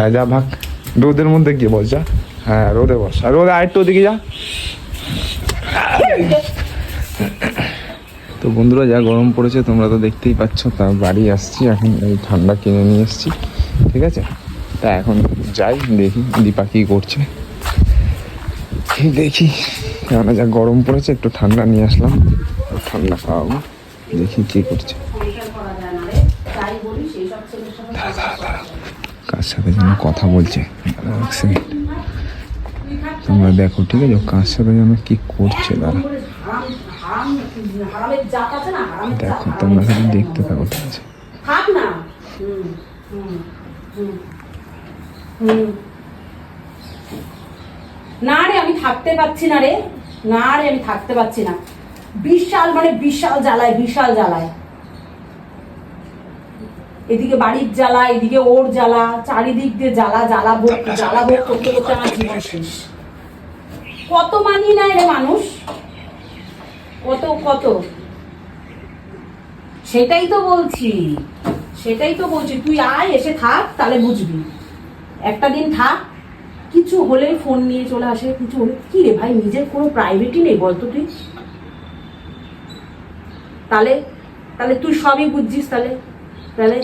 হ্যাঁ যা ভাগ। রোদের মধ্যে গিয়ে বস, যা। হ্যাঁ রোদে বস। আর রোদে আরেকটু ওদিকে যা। তো বন্ধুরা, যা গরম পড়েছে, তোমরা তো দেখতেই পাচ্ছ তা বাড়ি আসছি। এখন এই ঠান্ডা কিনে নিয়ে এসছি, ঠিক আছে? তা এখন যাই, দেখি দীপা কী করছে। দেখি, কেননা যা গরম পড়েছে, একটু ঠান্ডা নিয়ে আসলাম। ঠান্ডা খাওয়াবো দেখি কী করছে দাঁড়া, দাঁড়া, দাঁড়া। কার সাথে যেন কথা বলছে? এক সেকেন্ড তোমরা দেখো, ঠিক আছে? কার সাথে যেন কি করছে, দাঁড়া। দেখো, তোমরা খালি দেখতে থাকো, ঠিক আছে। না রে, আমি থাকতে পারছি না রে। না রে, আমি থাকতে পারছি না। বিশাল মানে বিশাল জ্বালায় বিশাল জ্বালায়। এদিকে বাড়ির জ্বালা এদিকে ওর জ্বালা চারিদিক দিয়ে জ্বালা জ্বালা ভোগ জ্বালা ভোগ করতে করতে আমার জীবন শেষ। কত মানি নাই রে মানুষ? কত কত? সেটাই তো বলছি। সেটাই তো বলছি। তুই আয় এসে থাক তাহলে বুঝবি। একটা দিন থাক কিছু হলেই ফোন নিয়ে চলে আসে কিছু হলে কি রে ভাই নিজের কোনো প্রাইভেটই নেই বলতো তুই? তাহলে তাহলে তুই সবই বুঝছিস তাহলে? তাহলে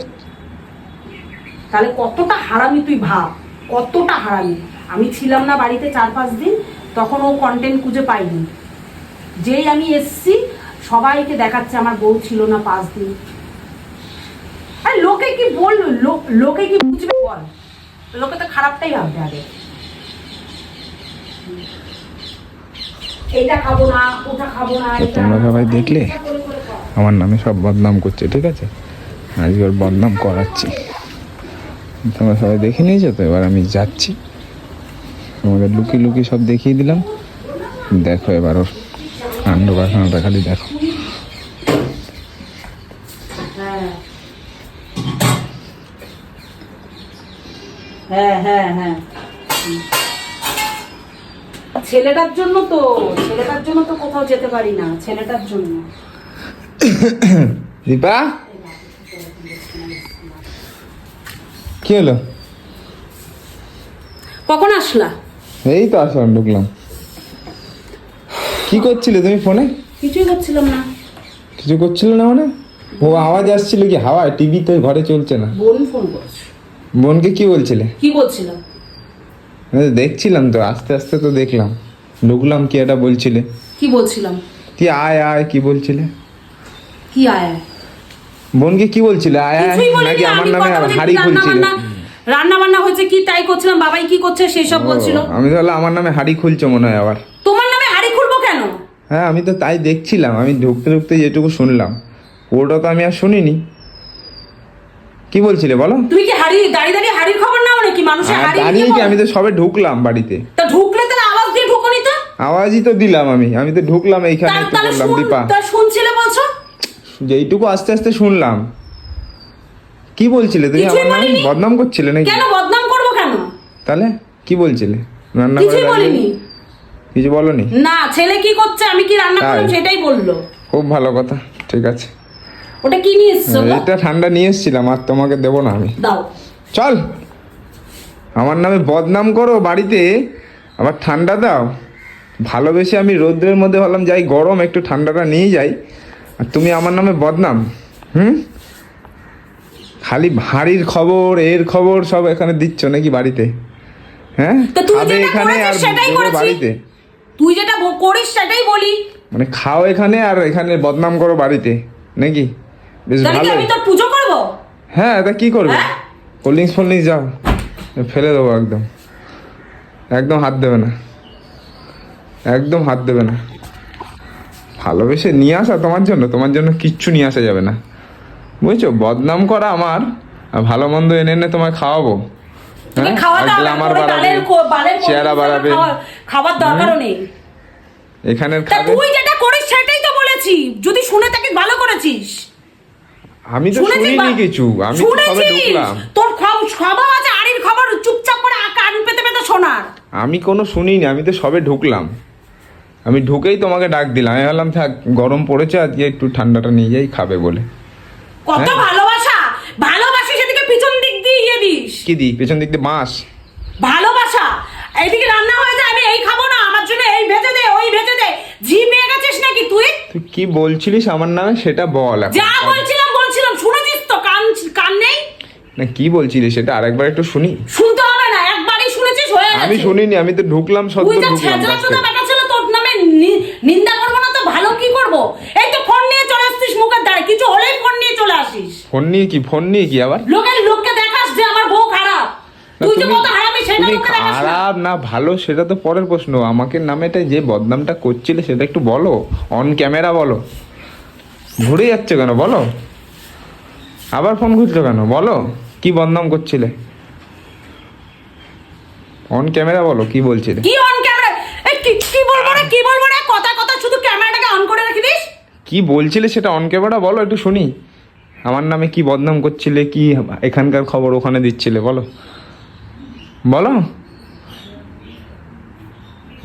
তাহলে কতটা হারামি তুই ভাব? কতটা হারামি? আমি ছিলাম না বাড়িতে চার পাঁচ দিন তখন ও কন্টেন্ট খুঁজে পাইনি। যেই আমি এসছি সবাইকে দেখাচ্ছে আমার বউ ছিল না পাঁচ দিন। আর লোকে কি বলল? লোকে কি বুঝবে বল? লোকে তো খারাপটাই ভাববে আগে। এইটা খাব না ওটা খাব না তোমরা সবাই দেখলে? আমার নামে সব বদনাম করছে ঠিক আছে? আজকে বদনাম করাচ্ছি। তোমরা সবাই দেখে নিয়েছো তো? এবার আমি যাচ্ছি। তোমাদের লুকি লুকি সব দেখিয়ে দিলাম। দেখো এবার ওর কাণ্ড কারখানাটা খালি দেখো। হ্যাঁ হ্যাঁ হ্যাঁ হ্যাঁ। ছেলেটার জন্য তো ছেলেটার জন্য তো কোথাও যেতে পারি না ছেলেটার জন্য। দীপা? কি হলো? কখন আসলা? এই তো আসলাম ঢুকলাম। কি করছিলে তুমি ফোনে? কিছুই করছিলাম না। কিছু করছিলে না মানে? ও আওয়াজ আসছিল কি হাওয়ায়? টিভি তো ঘরে চলছে না। বোন ফোন করেছে। বোনকে কি বলছিলে? কি বলছিলাম দেখছিলাম তো আস্তে আস্তে তো দেখলাম। ঢুকলাম কি এটা বলছিলে। কি বলছিলাম? কি আয় আয় কি বলছিলে? কি আয় আয়? বোনকে কি বলছিলে? আয় নাকি আমার নামে হাড়ি খুলছিলে? রান্না বান্না হয়েছে কি তাই করছিলাম বাবাই কি করছে সেই সব বলছিল। আমি তাহলে আমার নামে হাড়ি খুলছো মনে হয় আবার। তোমার নামে হাড়ি খুলবো কেন? হ্যাঁ আমি তো তাই দেখছিলাম আমি ঢুকতে ঢুকতে যেটুকু শুনলাম। ওটা তো আমি আর শুনিনি। কি বলছিলে বলো? তুমি কি হাড়ি দাঁড়িয়ে দাঁড়িয়ে হাড়ির খবর নাও নাকি? মানুষের আর হাড়ি দাঁড়িয়ে কি? আমি তো সবে ঢুকলাম বাড়িতে। তা ঢুকলে তাহলে আওয়াজ দিয়ে ঢুকনি তো? আওয়াজই তো দিলাম আমি আমি তো ঢুকলাম এইখানে তো বললাম দীপা। যেইটুকু আস্তে আস্তে শুনলাম। কি বলছিলে তুমি? আমার নামে বদনাম করছিলে নাকি? কেন বদনাম করব কেন? তাহলে কি বলছিলে? রান্না করে বলিনি। কিছু বলনি? না ছেলে কি করছে? আমি কি রান্না? করলাম সেটাই বলল। খুব ভালো কথা ঠিক আছে। ওটা কি নিয়ে এসছো? এটা ঠান্ডা নিয়ে এসেছিলাম আর তোমাকে দেবো না আমি। দাও। চল। আমার নামে বদনাম করো বাড়িতে আবার ঠান্ডা দাও। ভালোবেসে আমি রৌদ্রের মধ্যে ভাবলাম যাই গরম একটু ঠান্ডাটা নিয়ে যাই। আর তুমি আমার নামে বদনাম হুম? খালি ভাঁড়ির খবর এর খবর সব এখানে দিচ্ছ নাকি বাড়িতে? হ্যাঁ? তা খাবে এখানে আর দেবে বাড়িতে। তুই যেটা করিস সেটাই বলি। মানে খাও এখানে আর এখানে বদনাম করো বাড়িতে নাকি? বেশ ভালো। আমি পুজো করব? হ্যাঁ তা কি করবে? হ্যাঁ? কোল্ড ড্রিঙ্কস ফোল্ড যাও। ফেলে দেবো একদম। একদম হাত দেবে না। একদম হাত দেবে না। ভালোবেসে নিয়ে আসা তোমার জন্য? তোমার জন্য কিচ্ছু নিয়ে আসা যাবে না। বুঝছ? বদনাম করা আমার ভালো মন্দ এনে এনে তোমায় খাওয়াবো। হ্যাঁ? বাড়াবে চেহারা বাড়াবে। খাবার দরকারও নেই। এখানের তা খাবে। তুই যেটা করিস সেটাই তো বলেছি। যদি শুনে থাকিস ভালো করেছিস। আমি তো শুনিনি কিছু। আমি তো সবে ঢুকলাম। তোর খব- স্বভাব আছে আড়ির খবর। চুপচাপ করে কান পেতে পেতে শোনার। আমি কোনো শুনিনি আমি তো সবে ঢুকলাম। আমি ঢুকেই তোমাকে ডাক দিলাম। আমি ভাবলাম থাক গরম পড়েছে আজকে একটু ঠান্ডাটা নিয়ে যাই খাবে বলে। কত হ্যাঁ। ভালোবাসা! ভালোবাসি সেদিকে পিছন দিক দিয়ে ইয়ে দিস। কি দিই? পেছন দিক দিয়ে বাঁশ। ভালোবাসা! এইদিকে রান্না হয়ে যায় আমি এই খাব না আমার জন্য এই ভেজে দে ওই ভেজে দে। জি পেয়ে গেছিস নাকি তুই? তুই কি বলছিলিস আমার নামে? সেটা বল এখন। যা বলছিলাম বলছিলাম শুনেছিস তো কান কান নেই? না কি বলছিলিস সেটা? আরেকবার একটু শুনি। শুনতে হবে না একবারই শুনেছিস হয়ে গেছে। আমি শুনিনি আমি তো ঢুকলাম সদ্য ঢুকলাম ছেঁচড়া রাস্তায়। চোদা বেটা ছিল তোর নামে নি- নিন্দা করব না তো ভালো কি করব এই তো ফোন নিয়ে চলে আসছিস মুখের দ্বারে কিছু হলেই ফোন নিয়ে চলে আসিস ফোন নিয়ে কি ফোন নিয়ে কি আবার? লোকের লোককে দেখাস যে আমার বউ খারাপ। তুই যে তুমি- কত হারামি সেটা তুমি লোককে দেখাস না। খারাপ না ভালো সেটা তো পরের প্রশ্ন। আমাকে নামেটা যে বদনামটা করছিলে সেটা একটু বলো। অন ক্যামেরা বলো। ঘুরে যাচ্ছে কেন বলো। আবার ফোন খুঁজছো কেন বলো। কি বদনাম করছিলে? অন ক্যামেরা বলো কি বলছিলে? কি অন ক্যামেরা কি কি বলব রে কি বলব রে? কথা কথা শুধু ক্যামেরাটাকে অন করে রেখে দিস? কি বলছিলে সেটা অন ক্যামেরা বলো একটু শুনি। আমার নামে কি বদনাম করছিলে কি এখানকার খবর ওখানে দিচ্ছিলে বলো। বলো।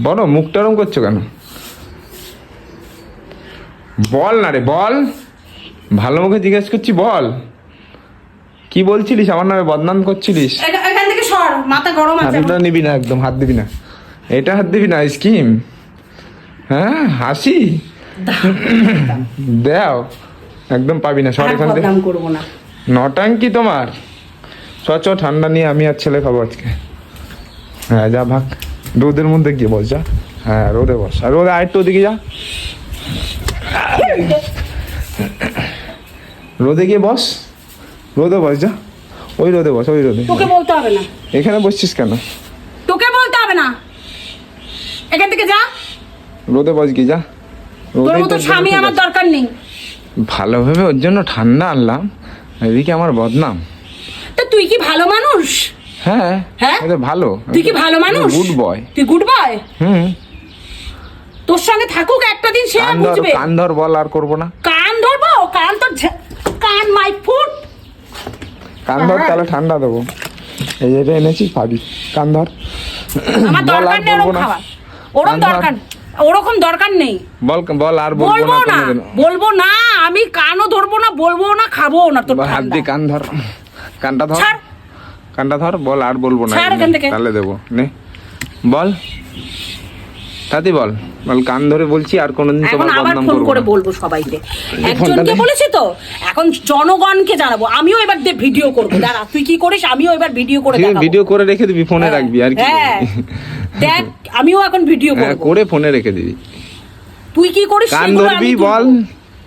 বলো মুখটা ওরম করছ কেন? বল না রে বল। ভালো মুখে জিজ্ঞেস করছি বল। কি বলছিলিস আমার নামে বদনাম করছিলিস? এখা- এখান থেকে সর মাথা গরম আছে হাতটা নিবি না একদম হাত দিবি না। এটা হাত দিবি না স্কিম হ্যাঁ হাসি। দেও। একদম পাবি না সর এখান থেকে করব না। নটাঙ্কি তোমার। চ চ ঠান্ডা নিয়ে আমি আর ছেলে খাব আজকে। হ্যাঁ যা ভাগ। রোদের মধ্যে গিয়ে বস যা। হ্যাঁ রোদে বস। আর রোদে আরেকটু ওদিকে যা। রোদে গিয়ে বস। রোদে বস যা। ওই রোদে বস ওই রোদে। তোকে বলতে হবে না। এখানে বসছিস কেন? তোকে বলতে হবে না। এখান থেকে যা। রোদে বস গিয়ে যা। তোর মতো স্বামী আমার দরকার নেই। ভালোভাবে ওর জন্য ঠান্ডা আনলাম এদিকে আমার বদনাম। তা তুই কি ভালো মানুষ? হ্যাঁ হ্যাঁ? ভালো। তুই কি ভালো মানুষ? গুড বয় তুই গুড বয় হুম। তোর সঙ্গে থাকুক একটা দিন সে বুঝবে। কান ধর বল আর করব না। কান ধরবো কান তোর কান মাই ফুট। কান ধর। তাহলে ঠান্ডা দেবো। এই এটা এনেছি পাবি। কান ধর। আমার দরকার নেই ওরকম খাবার। ওরকম দরকার ওরকম দরকার নেই। বল বল আর বলব না বলব না আমি কানও ধরবো না বলব না খাব না তোর হাত দিয়ে কান ধর। কানটা ধর। কানটা ধর বল আর বলব না। তাহলে দেবো। নে। বল। তাতি বল। কান ধরে বলছি আর কোনোদিন এখন আবার ফোন করে বলব সবাইকে। একজনকে। বলেছি তো? এখন জনগণকে জানাব। আমিও এবার দিয়ে ভিডিও করব। দাঁড়া তুই কি করিস? আমিও এবার ভিডিও করে ভিডিও করে রেখে দিবি ফোনে হ্যাঁ, রাখবি আর কি হ্যাঁ। দেখ আমিও এখন ভিডিও হ্যাঁ করে ফোনে রেখে দিবি। তুই কি করিস? কান ধরবি বল।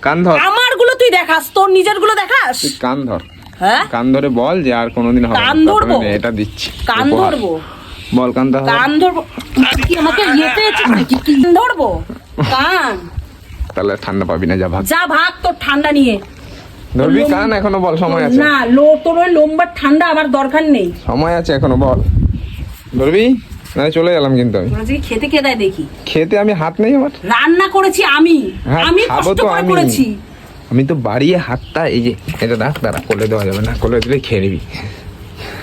কান ধর। আমারগুলো তুই দেখাস তোর নিজেরগুলো দেখাস কান ধর। হ্যাঁ? কান ধরে বল যে আর কোনোদিন হবে কান ধরবো? এটা দিচ্ছি কান ধরবো? বল কান ধর। কান ধরবো। কি আমাকে ইয়েতে নাকি কি ধরবো? কান। তাহলে ঠান্ডা পাবি না যা ভাগ যা ভাগ তোর ঠান্ডা নিয়ে। ধরবি কান এখনও বল সময় আছে। না লো তোর ওই লম্বার ঠান্ডা আমার দরকার নেই। সময় আছে এখনও বল। ধরবি? না চলে গেলাম কিন্তু আমি। আজকে খেতে কে দেয় দেখি? খেতে আমি হাত নেই আমার। রান্না করেছি আমি। হ্যাঁ, আমি কষ্ট তো করে। করেছি। আমি তো বাড়িয়ে হাতটা এই যে এটা রাখ দাঁড়া কোলে দেওয়া যাবে না কোলে দিলে খেয়ে নিবি।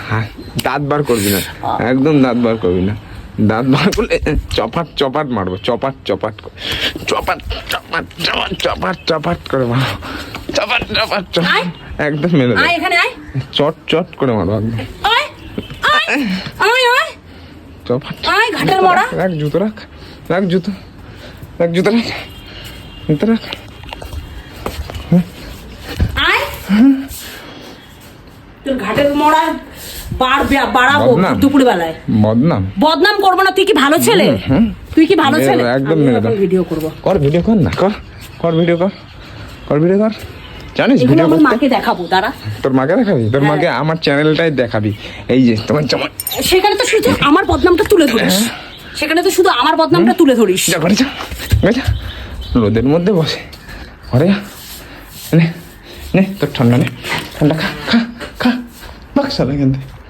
হ্যাঁ। দাঁত বার করবি না। একদম দাঁত বার করবি না। দাঁত বার করলে চপাট চপাট মারবো চপাট চপাট করে। চপাট চপাট চপাট চপাট চপাট করে মারবো। চপাট চপাট চপাট। একদম মেরে চট চট করে মারবো একদম। চপাট। রাখ জুতো রাখ রাখ জুতো। রাখ জুতো রাখ। জুতো রাখ। তোর ঘাটের মরা বাড়বে বাড়াবো বদনাম। দুপুর বেলায় বদনাম। বদনাম করব না তুই কি ভালো ছেলে? হুম। তুই কি ভালো মেরে ছেলে? একদম মেরে ভিডিও করব। কর ভিডিও কর না। কর কর ভিডিও কর। কর ভিডিও কর। জানিস এগুলো ভিডিও আমার করতে? মাকে দেখাবো দাঁড়া। তোর মাকে দেখাবি? তোর হ্যাঁ। মাকে আমার চ্যানেলটাই দেখাবি। এই যে তোমার চমা সেখানে তো শুধু আমার বদনামটা তুলে ধরিস। সেখানে তো শুধু আমার বদনামটা তুলে ধরিস। যা করে যা। নে যা। রোদের মধ্যে বসে। ঘরে যা। নে নে তোর ঠান্ডা নে। ঠান্ডা খা খা খা। এখান থেকে